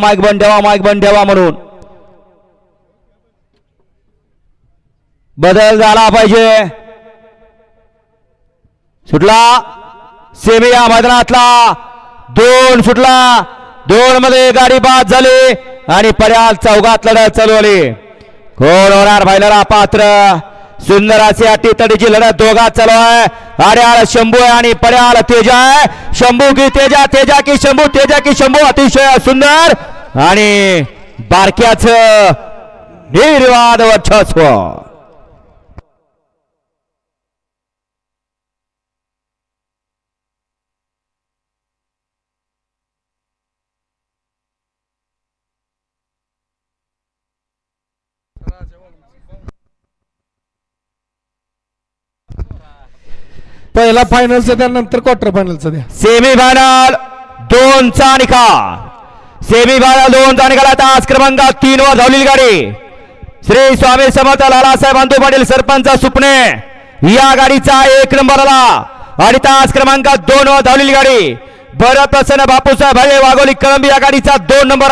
Mic बंद ठेवा mic बंद ठेवा म्हणून. बदल झाला पाहिजे. सुटला? सेमी या मैदानातला. दोन सुटला. दोन मध्ये गाडी बाद झाली आणि पर्याल चौघात लढत चालू आली कोण होणार फायनलला पात्र? सुंदर अशी अटीतडीची लढत दोघा चालू आहे. आड्याळ शंभू आहे आणि पर्याळ तेजा आहे. शंभू की तेजा तेजा की शंभू तेजा की शंभू अतिशय सुंदर. आणि बारक्याच निर्वाद वर्चस्व. पहिला फायनलचा द्या नंतर क्वार्टर फायनलचा द्या. सेमी फायनल दोनचा निकाल सेमी फायनल दोनचा निकाल आता आज क्रमांक तीन वर धावलेली गाडी. श्री स्वामी समर्थ लालासाहेब बांधू पाटील सरपंच सुपणे या गाडीचा एक नंबर आला. आणि तास क्रमांक दोन वर धावलेली गाडी. बरं प्रसन्न बापूसाहेब भाले वाघोली कळंबी या गाडीचा दोन नंबर